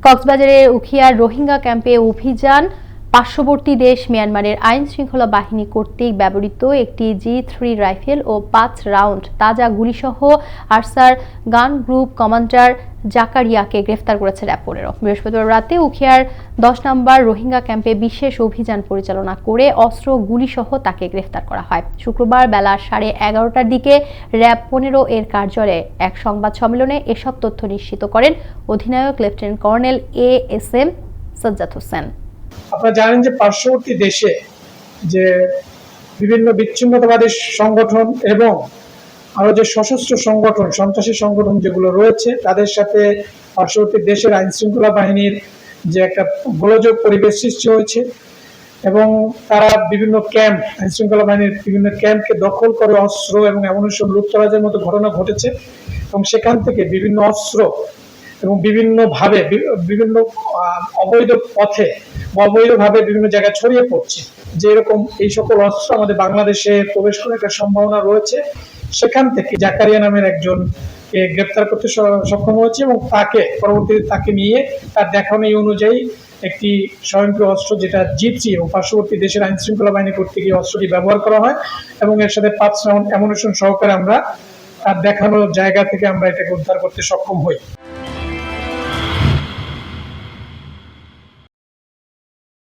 কক্সবাজারের উখিয়ার রোহিঙ্গা ক্যাম্পে অভিযান পার্শ্ববর্তী দেশ মিয়ানমারের আইন শৃঙ্খলা বাহিনী কর্তৃক ব্যবহৃত একটি জি থ্রি রাইফেল ও পাঁচ রাউন্ড তাজা গুলিসহ আরসার গান গ্রুপ কমান্ডার জাকারিয়াকে গ্রেফতার করেছে র্যাব পনেরো বৃহস্পতিবার রাতে উখিয়ার দশ নম্বর রোহিঙ্গা ক্যাম্পে বিশেষ অভিযান পরিচালনা করে অস্ত্র গুলিসহ তাকে গ্রেফতার করা হয়। শুক্রবার বেলা সাড়ে এগারোটার দিকে র্যাব পনেরো এর কার্যালয়ে এক সংবাদ সম্মেলনে এসব তথ্য নিশ্চিত করেন অধিনায়ক lieutenant colonel A S M Sajjad Hossain. আপনারা জানেন যে পার্শ্ববর্তী দেশে যে বিভিন্ন বিচ্ছিন্নতাবাদী সংগঠন এবং আরও যে সশস্ত্র সংগঠন, সন্ত্রাসী সংগঠন যেগুলো রয়েছে, তাদের সাথে পার্শ্ববর্তী দেশের আইন শৃঙ্খলা বাহিনীর যে একটা গোলযোগ পরিবেশ সৃষ্টি হয়েছে এবং তারা বিভিন্ন ক্যাম্প আইন শৃঙ্খলা বাহিনীর বিভিন্ন ক্যাম্পকে দখল করে অস্ত্র এবং এমন সব লুটতরাজের মতো ঘটনা ঘটেছে এবং সেখান থেকে বিভিন্ন অস্ত্র এবং বিভিন্নভাবে বিভিন্ন অবৈধ পথে অবৈধভাবে বিভিন্ন জায়গায় ছড়িয়ে পড়ছে। যে এরকম এই সকল অস্ত্র আমাদের বাংলাদেশে প্রবেশ করার একটা সম্ভাবনা রয়েছে। সেখান থেকে জাকারিয়া নামের একজন গ্রেপ্তার করতে সক্ষম হয়েছে এবং তাকে, পরবর্তীতে তাকে নিয়ে তার দেখানো এই অনুযায়ী একটি স্বয়ংক্রিয় অস্ত্র যেটা জিপসি এবং পার্শ্ববর্তী দেশের আইন শৃঙ্খলা বাহিনী কর্তৃক এই অস্ত্রটি ব্যবহার করা হয় এবং এর সাথে পাঁচ রাউন্ড অ্যামুনেশন সহকারে আমরা তার দেখানো জায়গা থেকে আমরা এটাকে উদ্ধার করতে সক্ষম হই।